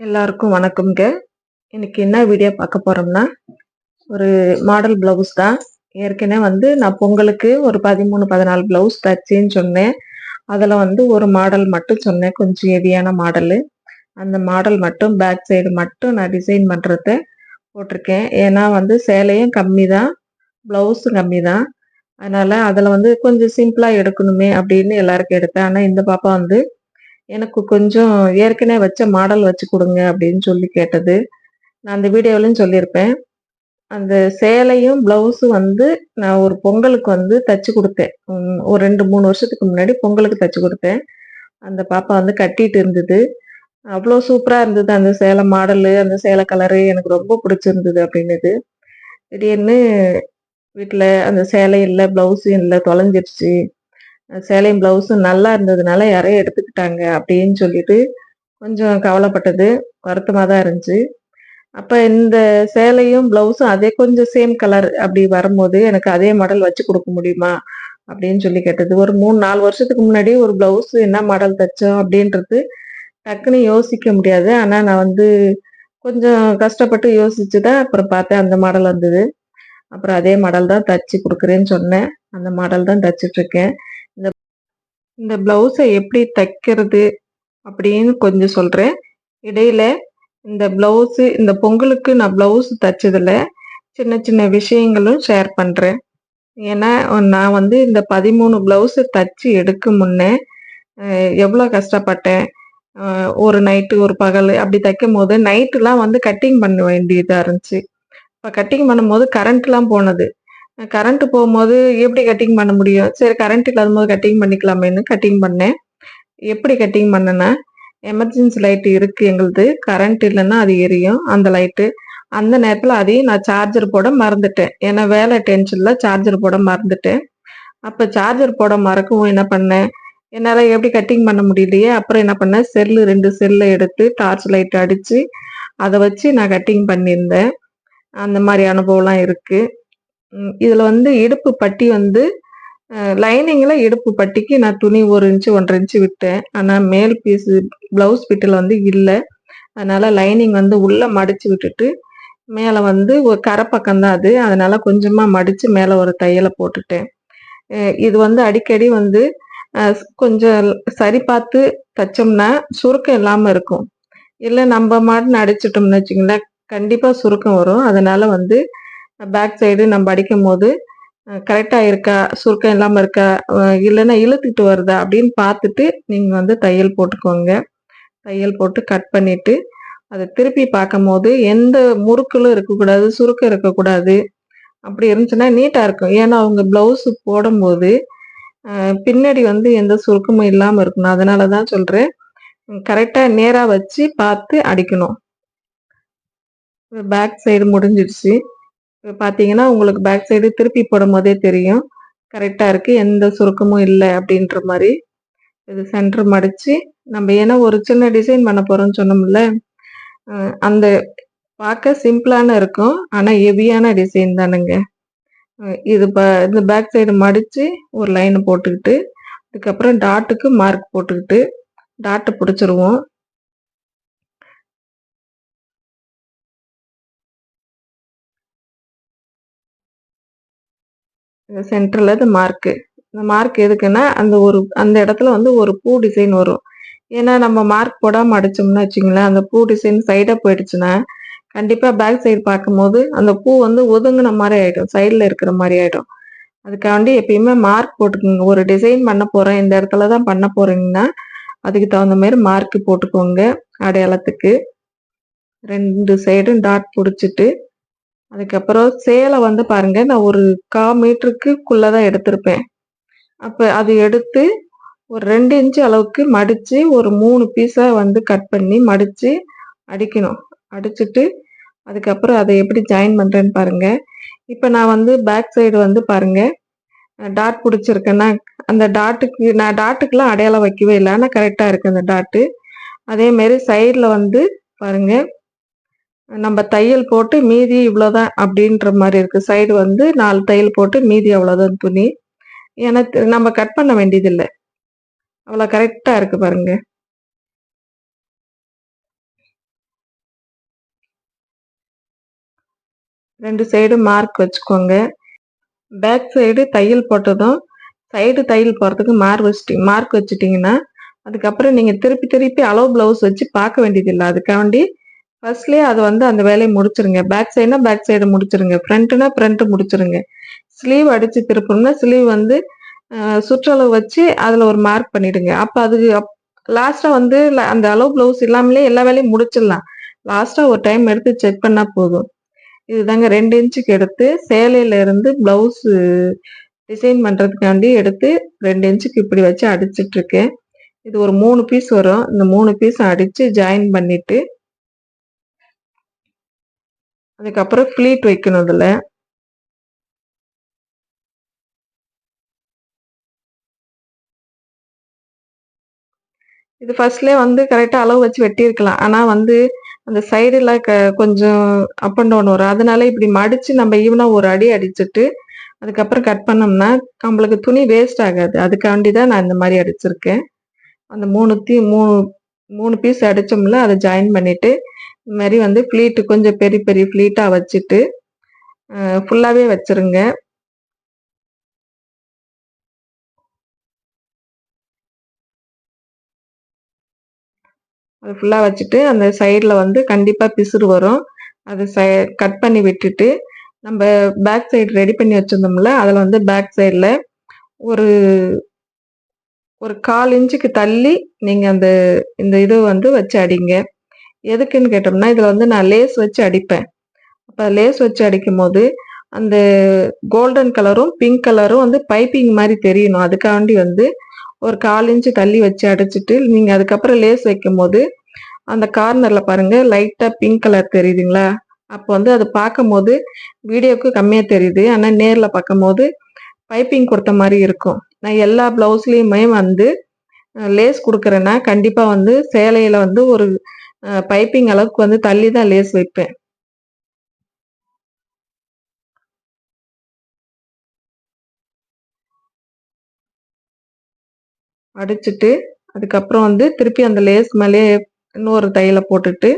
எல்லாருக்கும் வணக்கம்ங்க. இன்னைக்கு என்ன வீடியோ பார்க்க போறோம்னா ஒரு மாடல் பிளவுஸ் தான். ஏற்கனவே வந்து நான் பொங்கலுக்கு ஒரு பதிமூணு பதினாலு பிளவுஸ் தச்சேன்னு சொன்னேன். அதில் வந்து ஒரு மாடல் மட்டும் சொன்னேன். கொஞ்சம் ஹெவியான மாடலு அந்த மாடல் மட்டும் பேக் சைடு மட்டும் நான் டிசைன் பண்ணுறத போட்டிருக்கேன். ஏன்னா வந்து சேலையும் கம்மி தான் ப்ளவுஸும் கம்மி தான் அதனால் அதில் வந்து கொஞ்சம் சிம்பிளாக எடுக்கணுமே அப்படின்னு எல்லாருக்கும் எடுத்தேன். ஆனால் இந்த பாப்பா வந்து எனக்கு கொஞ்சம் ஏற்கனவே வச்ச மாடல் வச்சு கொடுங்க அப்படின்னு சொல்லி கேட்டது. நான் அந்த வீடியோவிலையும் சொல்லியிருப்பேன். அந்த சேலையும் ப்ளவுஸும் வந்து நான் ஒரு பொங்கலுக்கு வந்து தச்சு கொடுத்தேன். ஒரு ரெண்டு மூணு வருஷத்துக்கு முன்னாடி பொங்கலுக்கு தச்சு கொடுத்தேன். அந்த பாப்பா வந்து கட்டிட்டு இருந்தது. அவ்வளோ சூப்பராக இருந்தது. அந்த சேலை மாடலு அந்த சேலை கலரு எனக்கு ரொம்ப பிடிச்சிருந்தது அப்படின்னுது. திடீர்னு வீட்டில் அந்த சேலை இல்லை ப்ளவுஸும் இல்லை தொலைஞ்சிருச்சு. சேலையும் ப்ளவுஸும் நல்லா இருந்ததுனால யாரையும் எடுத்துக்கிட்டாங்க அப்படின்னு சொல்லிட்டு கொஞ்சம் கவலைப்பட்டது வருத்தமாக தான் இருந்துச்சு. அப்போ இந்த சேலையும் ப்ளவுஸும் அதே கொஞ்சம் சேம் கலர் அப்படி வரும்போது எனக்கு அதே மாடல் வச்சு கொடுக்க முடியுமா அப்படின்னு சொல்லி கேட்டது. ஒரு மூணு நாலு வருஷத்துக்கு முன்னாடி ஒரு ப்ளவுஸ் என்ன மாடல் தைச்சோம் அப்படின்றது டக்குன்னு யோசிக்க முடியாது. ஆனால் நான் வந்து கொஞ்சம் கஷ்டப்பட்டு யோசிச்சு தான் அப்புறம் பார்த்தேன் அந்த மாடல் வந்தது. அப்புறம் அதே மாடல் தான் தச்சு கொடுக்குறேன்னு சொன்னேன். அந்த மாடல் தான் தைச்சிட்டுருக்கேன் இந்த இந்த ப்ளவுஸை எப்படி தைக்கிறது அப்படின்னு கொஞ்சம் சொல்கிறேன் இடையில இந்த ப்ளவுஸு இந்த பொங்கலுக்கு நான் ப்ளவுஸ் தைச்சதில் சின்ன சின்ன விஷயங்களும் ஷேர் பண்ணுறேன் ஏன்னா நான் வந்து இந்த பதிமூணு ப்ளவுஸு தச்சு எடுக்க முன்னே எவ்வளோ கஷ்டப்பட்டேன். ஒரு நைட்டு ஒரு பகல் அப்படி தைக்கும் போது நைட்டுலாம் வந்து கட்டிங் பண்ண வேண்டியதாக இருந்துச்சு. இப்போ கட்டிங் பண்ணும்போது கரண்ட்லாம் போனது. கரண்ட் போகும்போது எப்படி கட்டிங் பண்ண முடியும்? சரி கரண்ட் இல்லாத போது கட்டிங் பண்ணிக்கலாமேன்னு கட்டிங் பண்ணேன். எப்படி கட்டிங் பண்ணேன்னா எமர்ஜென்சி லைட் இருக்கு எங்களுது. கரண்ட் இல்லைன்னா அது எரியும். அந்த லைட்டு அந்த நேரத்தில் அதையும் நான் சார்ஜர் போட மறந்துட்டேன். ஏன்னா வேலை டென்ஷனில் சார்ஜர் போட மறந்துட்டேன். அப்போ சார்ஜர் போட மறக்கவும் என்ன பண்ணேன்? என்னால் எப்படி கட்டிங் பண்ண முடியலையே? அப்புறம் என்ன பண்ணேன்? செல்லு ரெண்டு செல்லை எடுத்து டார்ச் லைட் அடித்து அதை வச்சு நான் கட்டிங் பண்ணியிருந்தேன். அந்த மாதிரி அனுபவம்லாம் இருக்குது இதில் வந்து இடுப்பு பட்டி வந்து லைனிங்கில் இடுப்பு பட்டிக்கு நான் துணி ஒரு இன்ச்சு ஒன்றரை இன்ச்சு விட்டேன். ஆனால் மேல் பீஸ் ப்ளவுஸ் பிட்டில் வந்து இல்லை. அதனால் லைனிங் வந்து உள்ளே மடித்து விட்டுட்டு மேலே வந்து ஒரு கரை பக்கம் தான் அது. அதனால் கொஞ்சமாக மடித்து மேலே ஒரு தையலை போட்டுட்டேன். இது வந்து அடிக்கடி வந்து கொஞ்சம் சரி பார்த்து தைச்சோம்னா சுருக்கம் இல்லாமல் இருக்கும். இல்லை நம்ம மாட்டுன்னு அடிச்சிட்டோம்னு வச்சுக்கோங்களேன் கண்டிப்பாக சுருக்கம் வரும். அதனால் வந்து பேக் சைடு நம்ம அடிக்கும் போது கரெக்டாக இருக்கா? சுருக்கம் இல்லாமல் இருக்கா? இல்லைன்னா இழுத்துட்டு வருதா? அப்படின்னு பார்த்துட்டு நீங்கள் வந்து தையல் போட்டுக்கோங்க. தையல் போட்டு கட் பண்ணிவிட்டு அதை திருப்பி பார்க்கும் போது எந்த முறுக்களும் இருக்கக்கூடாது சுருக்கம் இருக்கக்கூடாது. அப்படி இருந்துச்சுன்னா நீட்டாக இருக்கும். ஏன்னா அவங்க ப்ளவுஸு போடும்போது பின்னாடி வந்து எந்த சுருக்கமும் இல்லாமல் இருக்கணும். அதனால தான் சொல்கிறேன் கரெக்டாக நேராக வச்சு பார்த்து அடிக்கணும். பேக் சைடு முடிஞ்சிடுச்சு. இப்போ பார்த்தீங்கன்னா உங்களுக்கு பேக் சைடு திருப்பி போடும் போதே தெரியும் கரெக்டாக இருக்குது எந்த சுருக்கமும் இல்லை அப்படின்ற மாதிரி. இது சென்டர் மடித்து நம்ம ஏன்னா ஒரு சின்ன டிசைன் பண்ண போகிறோம்னு சொன்னோம்ல. அந்த பார்க்க சிம்பிளான இருக்கும். ஆனால் ஹெவியான டிசைன் தானுங்க. இது ப இந்த பேக் சைடு மடித்து ஒரு லைன் போட்டுக்கிட்டு அதுக்கப்புறம் டாட்டுக்கு மார்க் போட்டுக்கிட்டு டாட்டை பிடிச்சிருவோம். சென்டரில் இது மார்க்கு இந்த மார்க் எதுக்குன்னா அந்த ஒரு அந்த இடத்துல வந்து ஒரு பூ டிசைன் வரும். ஏன்னா நம்ம மார்க் போடாமல் அடிச்சோம்னா வச்சுங்களேன் அந்த பூ டிசைன் சைடாக போயிடுச்சுன்னா கண்டிப்பாக பேக் சைடு பார்க்கும்போது அந்த பூ வந்து ஒதுங்கின மாதிரி ஆகிடும் சைடில் இருக்கிற மாதிரி ஆகிடும் அதுக்காண்டி எப்பயுமே மார்க் போட்டுக்கோங்க. ஒரு டிசைன் பண்ண போகிறேன் இந்த இடத்துல தான் பண்ண போகிறீங்கன்னா அதுக்கு தகுந்த மாதிரி மார்க் போட்டுக்கோங்க அடையாளத்துக்கு. ரெண்டு சைடும் டாட் பிடிச்சிட்டு அதுக்கப்புறம் சேலை வந்து பாருங்க நான் ஒரு கா மீட்டருக்குள்ளே தான் எடுத்திருப்பேன். அப்போ அது எடுத்து ஒரு ரெண்டு இன்ச்சு அளவுக்கு மடித்து ஒரு மூணு பீஸாக வந்து கட் பண்ணி மடித்து அடிக்கணும். அடிச்சுட்டு அதுக்கப்புறம் அதை எப்படி ஜாயின் பண்ணுறேன்னு பாருங்கள் இப்போ நான் வந்து பேக் சைடு வந்து பாருங்கள் டாட் பிடிச்சிருக்கேன்னா அந்த டாட்டுக்கு நான் டாட்டுக்கெலாம் அடையாளம் வைக்கவே இல்லை. ஆனால் கரெக்டாக இருக்குது அந்த டாட்டு அதேமாரி சைடில் வந்து பாருங்கள் நம்ம தையல் போட்டு மீதி இவ்வளோதான் அப்படின்ற மாதிரி இருக்குது சைடு வந்து நாலு தையல் போட்டு மீதி அவ்வளோதான் துணி. ஏன்னா நம்ம கட் பண்ண வேண்டியதில்லை. அவ்வளோ கரெக்டாக இருக்குது பாருங்க. ரெண்டு சைடு மார்க் வச்சுக்கோங்க. பேக் சைடு தையல் போட்டதும் சைடு தையல் போகிறதுக்கு மார்க் வச்சுட்டி மார்க் வச்சுட்டிங்கன்னா அதுக்கப்புறம் நீங்கள் திருப்பி திருப்பி அளவு ப்ளவுஸ் வச்சு பார்க்க வேண்டியதில்லை. அதுக்காண்டி ஃபர்ஸ்ட்லேயே அது வந்து அந்த வேலையை முடிச்சிருங்க. பேக் சைடுனா பேக் சைடு முடிச்சிருங்க. ஃப்ரண்ட்டுனா ஃப்ரண்ட் முடிச்சிருங்க. ஸ்லீவ் அடித்து திருப்பணும்னா ஸ்லீவ் வந்து சுற்றளவு வச்சு அதில் ஒரு மார்க் பண்ணிடுங்க. அப்போ அது லாஸ்ட்டாக வந்து அந்த அளவு ப்ளவுஸ் இல்லாமலே எல்லா வேலையும் முடிச்சிடலாம். லாஸ்ட்டாக ஒரு டைம் எடுத்து செக் பண்ணால் போதும். இதுதாங்க ரெண்டு இன்ச்சுக்கு எடுத்து சேலையில இருந்து டிசைன் பண்ணுறதுக்காண்டி எடுத்து ரெண்டு இன்ச்சுக்கு இப்படி வச்சு அடிச்சிட்ருக்கேன் இது ஒரு மூணு பீஸ் வரும். இந்த மூணு பீஸ் அடித்து ஜாயின் பண்ணிவிட்டு அதுக்கப்புறம் ஃப்ளீட் வைக்கணும் அதில். இது ஃபர்ஸ்ட்லேயே வந்து கரெக்டாக அளவு வச்சு வெட்டியிருக்கலாம். ஆனால் வந்து அந்த சைடில் க கொஞ்சம் அப் அண்ட் டவுன் வரும். அதனால இப்படி மடித்து நம்ம ஈவனாக ஒரு அடி அடிச்சுட்டு அதுக்கப்புறம் கட் பண்ணோம்னா நம்மளுக்கு துணி வேஸ்ட் ஆகாது. அதுக்காண்டி தான் நான் இந்த மாதிரி அடிச்சிருக்கேன். அந்த மூணு தீ மூணு மூணு பீஸ் அடித்தோம்ல அதை ஜாயின் பண்ணிவிட்டு இது மாதிரி வந்து ஃப்ளீட்டு கொஞ்சம் பெரிய பெரிய ஃப்ளீட்டாக வச்சுட்டு ஃபுல்லாகவே வச்சுருங்க. அது ஃபுல்லாக வச்சுட்டு அந்த சைடில் வந்து கண்டிப்பாக பிசுறு வரும். அதை சை கட் பண்ணி விட்டுட்டு நம்ம பேக் சைடு ரெடி பண்ணி வச்சுருந்தோம்ல அதில் வந்து பேக் சைடில் ஒரு ஒரு கால் இன்ச்சுக்கு தள்ளி நீங்கள் அந்த இந்த இது வந்து வச்சு அடிங்க. எதுக்குன்னு கேட்டோம்னா இதில் வந்து நான் லேஸ் வச்சு அடிப்பேன். அப்போ லேஸ் வச்சு அடிக்கும் போது அந்த கோல்டன் கலரும் பிங்க் கலரும் வந்து பைப்பிங் மாதிரி தெரியணும். அதுக்காண்டி வந்து ஒரு கால் இன்ச்சு தள்ளி வச்சு அடிச்சிட்டு நீங்கள் அதுக்கப்புறம் லேஸ் வைக்கும் போது அந்த கார்னரில் பாருங்கள் லைட்டாக பிங்க் கலர் தெரியுதுங்களா? அப்போ வந்து அது பார்க்கும் போது வீடியோக்கு கம்மியாக தெரியுது. ஆனால் நேரில் பார்க்கும் போது பைப்பிங் கொடுத்த மாதிரி இருக்கும். நான் எல்லா ப்ளவுஸ்லேயுமே வந்து லேஸ் கொடுக்குறேன்னா கண்டிப்பாக வந்து சேலையில் வந்து ஒரு பைப்பிங் அளவுக்கு வந்து தள்ளி தான் லேஸ் வைப்பேன். அடிச்சுட்டு அதுக்கப்புறம் வந்து திருப்பி அந்த லேஸ் மேலே இன்னொரு தையலை போட்டுட்டு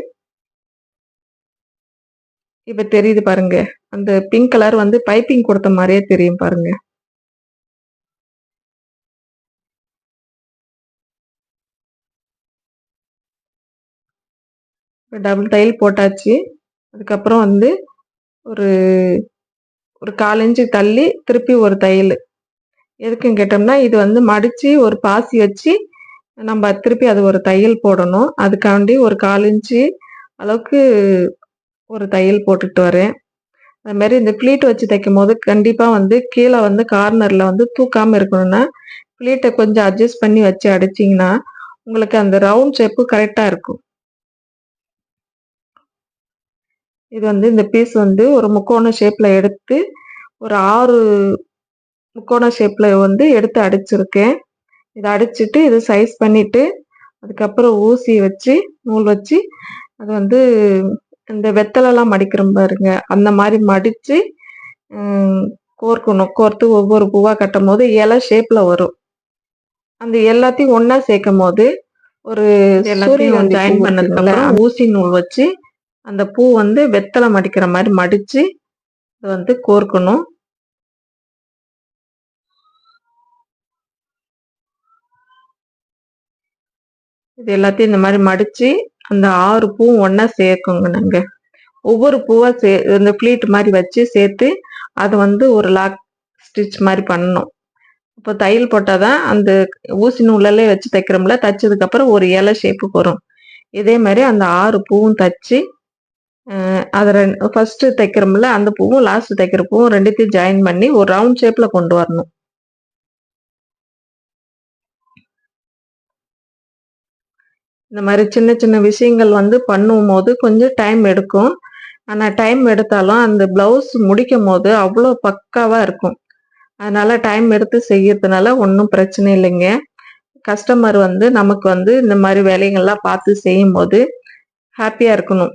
இப்போ தெரியுது பாருங்க அந்த பிங்க் கலர் வந்து பைப்பிங் கொடுத்த மாதிரியே தெரியும் பாருங்கள் டபுள் தையல் போட்டாச்சு. அதுக்கப்புறம் வந்து ஒரு ஒரு கால் இன்ச்சு தள்ளி திருப்பி ஒரு தையல் எதுக்குன்னு கேட்டோம்னா இது வந்து மடித்து ஒரு பாசி வச்சு நம்ம திருப்பி அது ஒரு தையல் போடணும். அதுக்காண்டி ஒரு காலஞ்சு இன்ச்சு அளவுக்கு ஒரு தையல் போட்டுட்டு வரேன். அது மாதிரி இந்த ப்ளீட் வச்சு தைக்கும் போது கண்டிப்பாக வந்து கீழே வந்து கார்னரில் வந்து தூக்காமல் இருக்கணும்னா ப்ளீட்டை கொஞ்சம் அட்ஜஸ்ட் பண்ணி வச்சு அடிச்சிங்கன்னா உங்களுக்கு அந்த ரவுண்ட் ஷேப்பு கரெக்டாக இருக்கும். இது வந்து இந்த பீஸ் வந்து ஒரு முக்கோண ஷேப்பில் எடுத்து ஒரு ஆறு முக்கோண ஷேப்பில் வந்து எடுத்து அடிச்சிருக்கேன். இதை அடிச்சிட்டு இது சைஸ் பண்ணிட்டு அதுக்கப்புறம் ஊசி வச்சு நூல் வச்சு அது வந்து இந்த வெத்தலைலாம் மடிக்கிறோம் பாருங்க அந்த மாதிரி மடித்து கோர்க்கணும். கோர்த்து ஒவ்வொரு பூவாக கட்டும் போது இலை ஷேப்பில் வரும். அந்த எல்லாத்தையும் ஒன்றா சேர்க்கும் போது ஒரு ஜாயின் பண்ணதுக்கப்புறம் ஊசி நூல் வச்சு அந்த பூ வந்து வெத்தலை மடிக்கிற மாதிரி மடித்து அதை வந்து கோர்க்கணும். இது எல்லாத்தையும் இந்த மாதிரி மடித்து அந்த ஆறு பூவும் ஒன்றா சேர்க்குங்க நாங்கள் ஒவ்வொரு பூவாக சே இந்த ஃப்ளீட் மாதிரி வச்சு சேர்த்து அதை வந்து ஒரு லாக் ஸ்டிச் மாதிரி பண்ணணும். இப்போ தையல் போட்டால் தான் அந்த ஊசி நூலிலே வச்சு தைக்கிறோம்ல தைச்சதுக்கப்புறம் ஒரு இலை ஷேப்புக்கு வரும். இதே மாதிரி அந்த ஆறு பூவும் தச்சு அதை ரெண்டு ஃபஸ்ட்டு தைக்கிறோம்ல அந்த பூவும் லாஸ்ட் தைக்கிற பூவும் ரெண்டுத்தையும் ஜாயின் பண்ணி ஒரு ரவுண்ட் ஷேப்பில் கொண்டு வரணும். இந்த மாதிரி சின்ன சின்ன விஷயங்கள் வந்து பண்ணும் போது கொஞ்சம் டைம் எடுக்கும். ஆனால் டைம் எடுத்தாலும் அந்த ப்ளவுஸ் முடிக்கும் போது அவ்வளோ பக்காவாக இருக்கும். அதனால டைம் எடுத்து செய்யறதுனால ஒன்றும் பிரச்சனை இல்லைங்க. கஸ்டமர் வந்து நமக்கு வந்து இந்த மாதிரி வேலைகள்லாம் பார்த்து செய்யும் போது ஹாப்பியாக இருக்கணும்.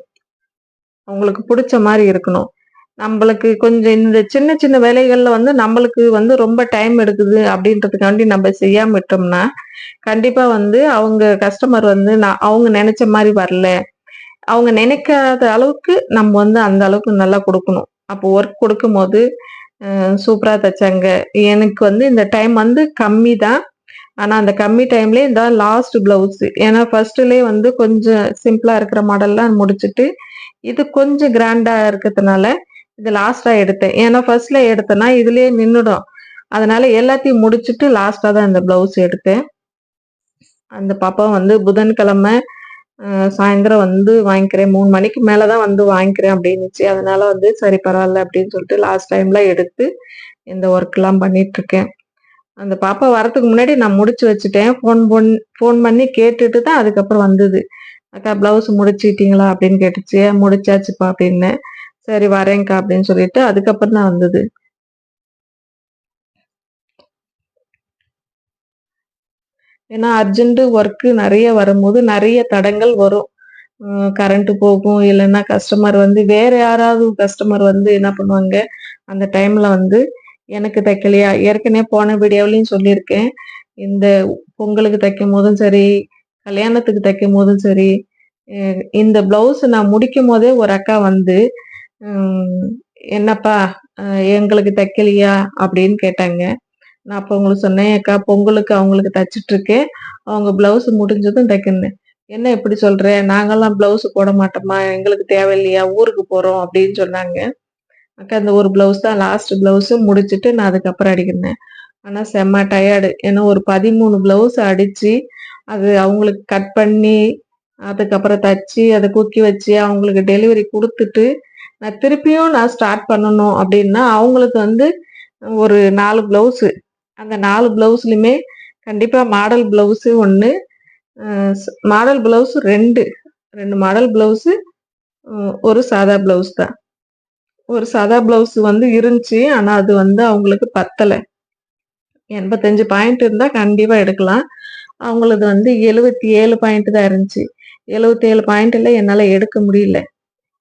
அவங்களுக்கு பிடிச்ச மாதிரி இருக்கணும். நம்மளுக்கு கொஞ்சம் இந்த சின்ன சின்ன வேலைகள்ல வந்து நம்மளுக்கு வந்து ரொம்ப டைம் எடுக்குது அப்படின்றதுக்காண்டி நம்ம செய்யாம விட்டோம்னா கண்டிப்பா வந்து அவங்க கஸ்டமர் வந்து நான் அவங்க நினைச்ச மாதிரி வரல. அவங்க நினைக்காத அளவுக்கு நம்ம வந்து அந்த அளவுக்கு நல்லா கொடுக்கணும். அப்போ ஒர்க் கொடுக்கும்போது சூப்பராக தைச்சாங்க. எனக்கு வந்து இந்த டைம் வந்து கம்மி தான். ஆனால் அந்த கம்மி டைம்லேயே இந்த லாஸ்ட் ப்ளவுஸ் ஏன்னா ஃபர்ஸ்ட்லேயே வந்து கொஞ்சம் சிம்பிளாக இருக்கிற மாடல்லாம் முடிச்சுட்டு இது கொஞ்சம் கிராண்டாக இருக்கிறதுனால இது லாஸ்ட்டாக எடுத்தேன். ஏன்னா ஃபர்ஸ்ட்ல எடுத்தேன்னா இதுலேயே நின்றுடும் அதனால எல்லாத்தையும் முடிச்சுட்டு லாஸ்ட்டாக தான் இந்த ப்ளவுஸ் எடுத்தேன். அந்த பாப்பா வந்து புதன்கிழமை சாயந்தரம் வந்து வாங்கிக்கிறேன். மூணு மணிக்கு மேலே தான் வந்து வாங்கிக்கிறேன் அப்படின்னுச்சு. அதனால வந்து சரி பரவாயில்ல அப்படின்னு சொல்லிட்டு லாஸ்ட் டைம்ல எடுத்து இந்த ஒர்க்லாம் பண்ணிட்டு இருக்கேன். அந்த பாப்பா வரத்துக்கு முன்னாடி நான் முடிச்சு வச்சுட்டேன். ஃபோன் பொன் ஃபோன் பண்ணி கேட்டுட்டு தான் அதுக்கப்புறம் வந்தது. அக்கா ப்ளவுஸ் முடிச்சுக்கிட்டீங்களா அப்படின்னு கேட்டுச்சு. முடிச்சாச்சுப்பா அப்படின்னு. சரி வரேங்க்கா அப்படின்னு சொல்லிட்டு அதுக்கப்புறம் தான் வந்தது. ஏன்னா அர்ஜென்ட்டு ஒர்க்கு நிறைய வரும்போது நிறைய தடங்கள் வரும். கரண்ட்டு போகும் இல்லைன்னா கஸ்டமர் வந்து வேற யாராவது கஸ்டமர் வந்து என்ன பண்ணுவாங்க? அந்த டைம்ல வந்து எனக்கு தைக்கலையா? ஏற்கனவே போன வீடியோவிலையும் சொல்லியிருக்கேன். இந்த பொங்கலுக்கு தைக்கும் போதும் சரி கல்யாணத்துக்கு தைக்கும் போதும் சரி இந்த பிளவுஸ் நான் முடிக்கும் போதே ஒரு அக்கா வந்து என்னப்பா எங்களுக்கு தைக்கலையா? அப்படின்னு கேட்டாங்க. நான் அப்போ உங்களுக்கு சொன்னேன் அக்கா பொங்கலுக்கு அவங்களுக்கு தைச்சிட்டு இருக்கேன் அவங்க பிளவுஸ் முடிஞ்சதும் தைக்கணும் என்ன இப்படி சொல்ற? நாங்கெல்லாம் பிளவுஸ் போட மாட்டோமா எங்களுக்கு தேவையில்லையா? ஊருக்கு போறோம். அப்படின்னு சொன்னாங்க. அக்கா இந்த ஒரு பிளவுஸ் தான் லாஸ்ட் பிளவுஸ் முடிச்சுட்டு நான் அதுக்கப்புறம் அடிக்கிறேன். ஆனா செம்ம டயர்டு ஏன்னா ஒரு பதிமூணு பிளவுஸ் அடிச்சு அது அவங்களுக்கு கட் பண்ணி அதுக்கப்புறம் தச்சு அதை குக்கி வச்சு அவங்களுக்கு டெலிவரி கொடுத்துட்டு நான் திருப்பியும் நான் ஸ்டார்ட் பண்ணணும் அப்படின்னா அவங்களுக்கு வந்து ஒரு நாலு ப்ளவுஸு அந்த நாலு ப்ளவுஸ்லையுமே கண்டிப்பாக மாடல் ப்ளவுஸு ஒன்று மாடல் ப்ளவுஸ் ரெண்டு. ரெண்டு மாடல் ப்ளவுஸு ஒரு சாதா ப்ளவுஸ் தான். ஒரு சாதா ப்ளவுஸ் வந்து இருந்துச்சு ஆனால் அது வந்து அவங்களுக்கு பத்தலை. எண்பத்தஞ்சு பாயிண்ட் இருந்தால் கண்டிப்பாக எடுக்கலாம். அவங்களது வந்து எழுபத்தி ஏழு பாயிண்ட் தான் இருந்துச்சு. எழுபத்தி ஏழு பாயிண்ட்ல என்னால் எடுக்க முடியல.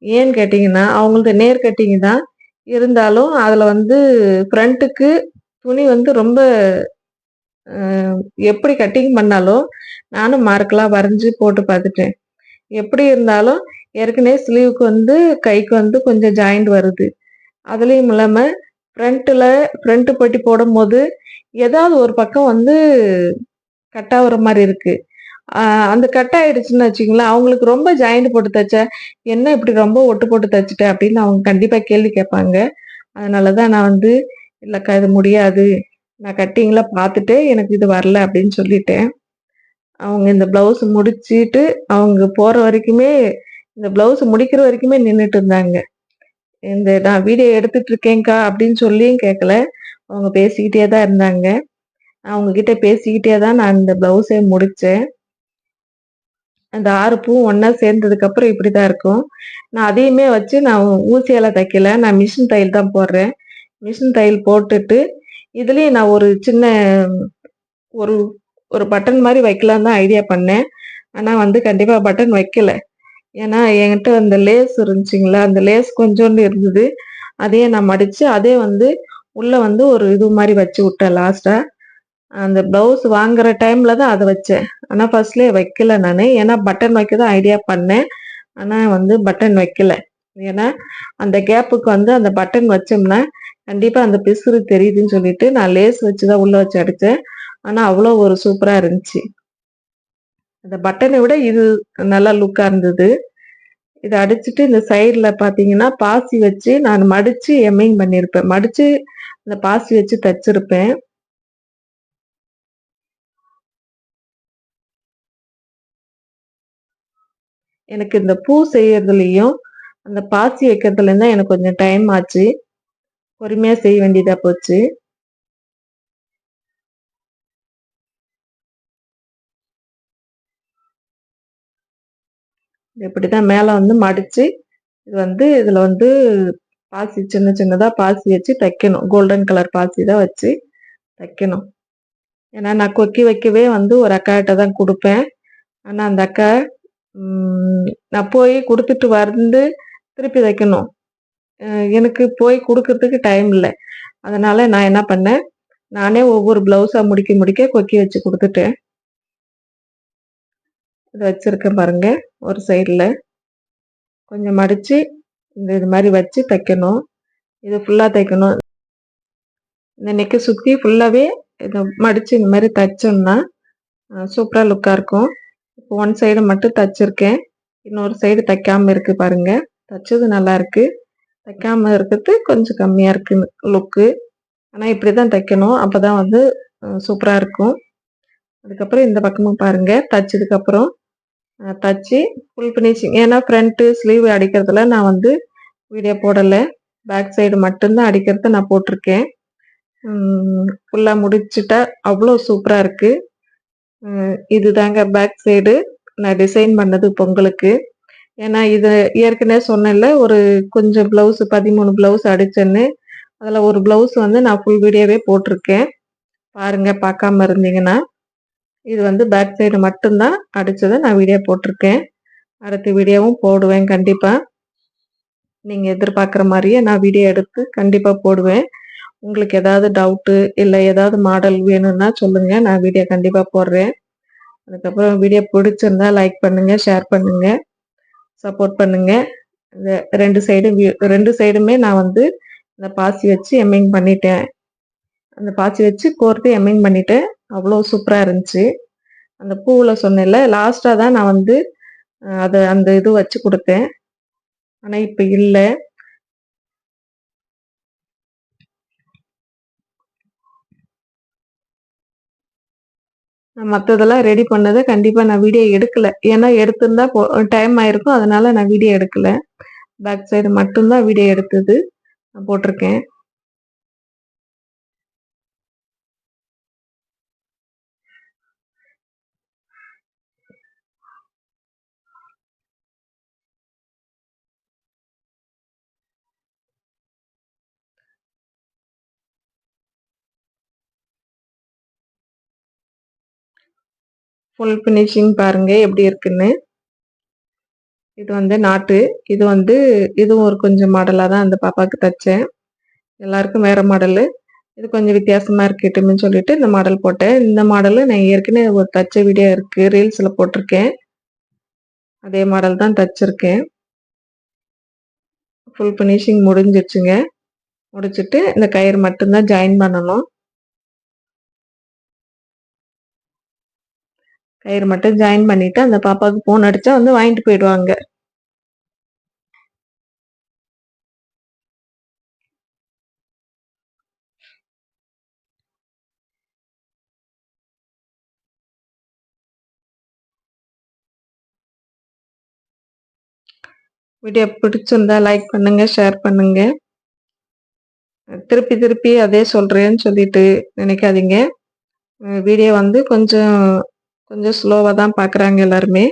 ஏன்னு கேட்டிங்கன்னா அவங்களது நேர் கட்டிங் தான். இருந்தாலும் அதில் வந்து ஃப்ரண்ட்டுக்கு துணி வந்து ரொம்ப எப்படி கட்டிங் பண்ணாலும் நானும் மார்க்கெலாம் வரைஞ்சி போட்டு பார்த்துட்டேன். எப்படி இருந்தாலும் ஏற்கனவே ஸ்லீவுக்கு வந்து கைக்கு வந்து கொஞ்சம் ஜாயிண்ட் வருது. அதுலேயும் இல்லாமல் ஃப்ரண்ட்டில் ஃப்ரண்ட்டு பட்டி போடும்போது ஏதாவது ஒரு பக்கம் வந்து கட்டாகிற மாதிரி இருக்குது அந்த கட் ஆயிடுச்சுன்னு வச்சுங்களேன் அவங்களுக்கு ரொம்ப ஜாயிண்ட் போட்டு தைச்ச என்ன இப்படி ரொம்ப ஒட்டு போட்டு தைச்சிட்டேன் அப்படின்னு அவங்க கண்டிப்பாக கேள்வி கேட்பாங்க. அதனால தான் நான் வந்து இல்லைக்கா இது முடியாது. நான் கட்டிங்கில் பார்த்துட்டு எனக்கு இது வரல அப்படின்னு சொல்லிட்டேன். அவங்க இந்த ப்ளவுஸ் முடிச்சிட்டு அவங்க போகிற வரைக்குமே இந்த ப்ளவுஸ் முடிக்கிற வரைக்குமே நின்றுட்டு இருந்தாங்க. இந்த நான் வீடியோ எடுத்துட்டு இருக்கேங்க்கா அப்படின்னு சொல்லியும் கேட்கல அவங்க பேசிக்கிட்டே தான் இருந்தாங்க. நான் கிட்ட பேசிக்கிட்டே தான் நான் இந்த ப்ளவுஸே முடித்தேன் அந்த ஆறு பூவும் ஒன்றா சேர்ந்ததுக்கப்புறம் இப்படி தான் இருக்கும். நான் அதையுமே வச்சு நான் ஊசியால் தைக்கல. நான் மிஷின் தையல் தான் போடுறேன். மிஷின் தையல் போட்டுட்டு இதுலேயும் நான் ஒரு சின்ன ஒரு ஒரு பட்டன் மாதிரி வைக்கலாம் தான் ஐடியா பண்ணேன். ஆனால் வந்து கண்டிப்பாக பட்டன் வைக்கல. ஏன்னா என்கிட்ட அந்த லேஸ் இருந்துச்சுங்களா? அந்த லேஸ் கொஞ்சோண்டு இருந்தது. அதையே நான் மடித்து அதே வந்து உள்ளே வந்து ஒரு இது மாதிரி வச்சு விட்டேன் லாஸ்ட்டாக அந்த ப்ளவுஸ் வாங்குற டைமில் தான் அதை வச்சேன். ஆனால் ஃபர்ஸ்ட்லேயே வைக்கல நான். ஏன்னா பட்டன் வைக்க தான் ஐடியா பண்ணேன். ஆனால் வந்து பட்டன் வைக்கல. ஏன்னா அந்த கேப்புக்கு வந்து அந்த பட்டன் வச்சோம்னா கண்டிப்பாக அந்த பிசுறு தெரியுதுன்னு சொல்லிட்டு நான் லேஸ் வச்சு தான் உள்ளே வச்சு அடித்தேன் ஆனால் அவ்வளோ ஒரு சூப்பராக இருந்துச்சு. அந்த பட்டனை விட இது நல்லா லுக்காக இருந்தது. இதை அடிச்சுட்டு இந்த சைடில் பார்த்தீங்கன்னா பாசி வச்சு நான் மடித்து எம்மிங் பண்ணியிருப்பேன் மடித்து அந்த பாசி வச்சு தச்சிருப்பேன். எனக்கு இந்த பூ செய்யறதுலையும் அந்த பாசி வைக்கிறதுலேயும் தான் எனக்கு கொஞ்சம் டைம் ஆச்சு. பொறுமையாக செய்ய வேண்டியதாக போச்சு. இப்படி தான் மேலே வந்து மடித்து இது வந்து இதில் வந்து பாசி சின்ன சின்னதாக பாசி வச்சு தைக்கணும். கோல்டன் கலர் பாசி தான் வச்சு தைக்கணும். ஏன்னா நான் கொக்கி வைக்கவே வந்து ஒரு அக்காட்ட தான் கொடுப்பேன். ஆனால் அந்த அக்கா நான் போய் கொடுத்துட்டு வந்து திருப்பி தைக்கணும் எனக்கு போய் கொடுக்கறதுக்கு டைம் இல்லை. அதனால நான் என்ன பண்ணேன்? நானே ஒவ்வொரு ப்ளவுஸாக முடிக்க முடிக்க கொக்கி வச்சு கொடுத்துட்டேன். இதை வச்சுருக்கேன் பாருங்க ஒரு சைடில் கொஞ்சம் மடித்து இந்த இது மாதிரி வச்சு தைக்கணும். இது ஃபுல்லாக தைக்கணும். இந்த நெக்கை சுற்றி ஃபுல்லாகவே இதை மடித்து இந்த மாதிரி தைச்சோம்னா சூப்பராக லுக்காக இருக்கும். ஒன் சைடு மட்டும் தைச்சிருக்கேன். இன்னொரு சைடு தைக்காமல் இருக்குது பாருங்கள் தைச்சது நல்லாயிருக்கு தைக்காமல் இருக்கிறது கொஞ்சம் கம்மியாக இருக்குது லுக்கு ஆனால் இப்படி தான் தைக்கணும் அப்போ தான் வந்து சூப்பராக இருக்கும். அதுக்கப்புறம் இந்த பக்கமும் பாருங்கள் தைச்சதுக்கப்புறம் தச்சு ஃபுல் ஃபினிஷிங் ஏன்னா ஃப்ரண்ட்டு ஸ்லீவ் அடிக்கிறதுல நான் வந்து வீடியோ போடலை. பேக் சைடு மட்டும்தான் அடிக்கிறத நான் போட்டிருக்கேன். ஃபுல்லாக முடிச்சுட்டா அவ்வளோ சூப்பராக இருக்குது இது தாங்க பேக் சைடு நான் டிசைன் பண்ணது பொங்கலுக்கு ஏன்னா இது ஏற்கனவே சொன்னேன்ல ஒரு கொஞ்சம் ப்ளவுஸ் பதிமூணு ப்ளவுஸ் அடிச்சேன்னு. அதில் ஒரு ப்ளவுஸ் வந்து நான் ஃபுல் வீடியோவே போட்டிருக்கேன். பாருங்கள் பார்க்காம இருந்தீங்கன்னா. இது வந்து பேக் சைடு மட்டும்தான் அடித்ததை நான் வீடியோ போட்டிருக்கேன். அடுத்த வீடியோவும் போடுவேன் கண்டிப்பாக நீங்கள் எதிர்பார்க்குற மாதிரியே நான் வீடியோ எடுத்து கண்டிப்பாக போடுவேன். உங்களுக்கு ஏதாவது டவுட்டு இல்லை ஏதாவது மாடல் வேணும்னா சொல்லுங்கள் நான் வீடியோ கண்டிப்பாக போடுறேன். அதுக்கப்புறம் வீடியோ பிடிச்சிருந்தா லைக் பண்ணுங்கள் ஷேர் பண்ணுங்கள் சப்போர்ட் பண்ணுங்கள் இந்த ரெண்டு சைடும் ரெண்டு சைடுமே நான் வந்து இந்த பாசி வச்சு எம்மிங் பண்ணிட்டேன். அந்த பாசி வச்சு கோர்த்து எம்மிங் பண்ணிட்டேன். அவ்வளோ சூப்பராக இருந்துச்சு. அந்த பூவில் சொன்னேன்ல லாஸ்ட்டாக தான் நான் வந்து அதை அந்த இது வச்சு கொடுத்தேன். ஆனால் இப்போ இல்லை. நான் மற்றதெல்லாம் ரெடி பண்ணதை கண்டிப்பாக நான் வீடியோ எடுக்கலை. ஏன்னா எடுத்திருந்தா டைம் ஆயிருக்கும். அதனால நான் வீடியோ எடுக்கலை. பேக் சைடு மட்டும்தான் வீடியோ எடுத்தது. நான் போட்டிருக்கேன். ஃபுல் ஃபினிஷிங் பாருங்க எப்படி இருக்குன்னு. இது வந்து நாட்டு இது வந்து இதுவும் ஒரு கொஞ்சம் மாடலாக தான் அந்த பாப்பாவுக்கு தைச்சேன். எல்லாருக்கும் வேறு மாடலு இது கொஞ்சம் வித்தியாசமாக இருக்கட்டும்னு சொல்லிட்டு இந்த மாடல் போட்டேன். இந்த மாடலு நான் ஏற்கனவே ஒரு தச்ச வீடியோ இருக்குது ரீல்ஸில் போட்டிருக்கேன். அதே மாடல் தான் தச்சிருக்கேன். Full finishing முடிஞ்சிருச்சுங்க. முடிச்சுட்டு இந்த கயிறு மட்டும்தான் ஜாயின் பண்ணணும். கயிறு மட்டும் ஜாயின் பண்ணிட்டு அந்த பாப்பாவுக்கு ஃபோன் அடிச்சா வந்து வாங்கிட்டு போயிடுவாங்க. வீடியோ பிடிச்சிருந்தா லைக் பண்ணுங்க ஷேர் பண்ணுங்க. திருப்பி திருப்பி அதே சொல்றேன்னு சொல்லிட்டு நினைக்காதீங்க. வீடியோ வந்து கொஞ்சம் கொஞ்சம் ஸ்லோவாக தான் பார்க்குறாங்க எல்லாருமே.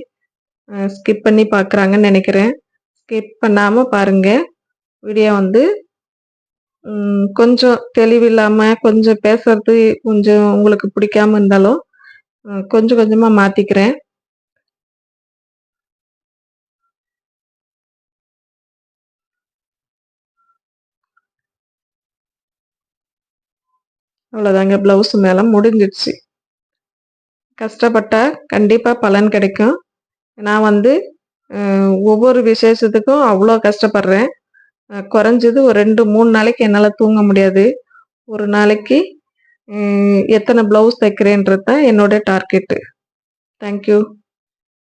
ஸ்கிப் பண்ணி பார்க்குறாங்கன்னு நினைக்கிறேன். ஸ்கிப் பண்ணாமல் பாருங்கள் வீடியோ வந்து கொஞ்சம் தெளிவில்லாமல் கொஞ்சம் பேசுறது கொஞ்சம் உங்களுக்கு பிடிக்காம இருந்தாலும் கொஞ்சம் கொஞ்சமாக மாற்றிக்கிறேன் அவ்வளோதாங்க ப்ளவுஸ் மேலே முடிஞ்சிடுச்சு. கஷ்டப்பட்டால் கண்டிப்பாக பலன் கிடைக்கும். நான் வந்து ஒவ்வொரு விசேஷத்துக்கும் அவ்வளோ கஷ்டப்படுறேன். குறைஞ்சது ஒரு ரெண்டு மூணு நாளைக்கு என்னால் தூங்க முடியாது. ஒரு நாளைக்கு எத்தனை ப்ளவுஸ் தைக்கிறேன்றது தான் என்னோட டார்கெட்டு தேங்க்யூ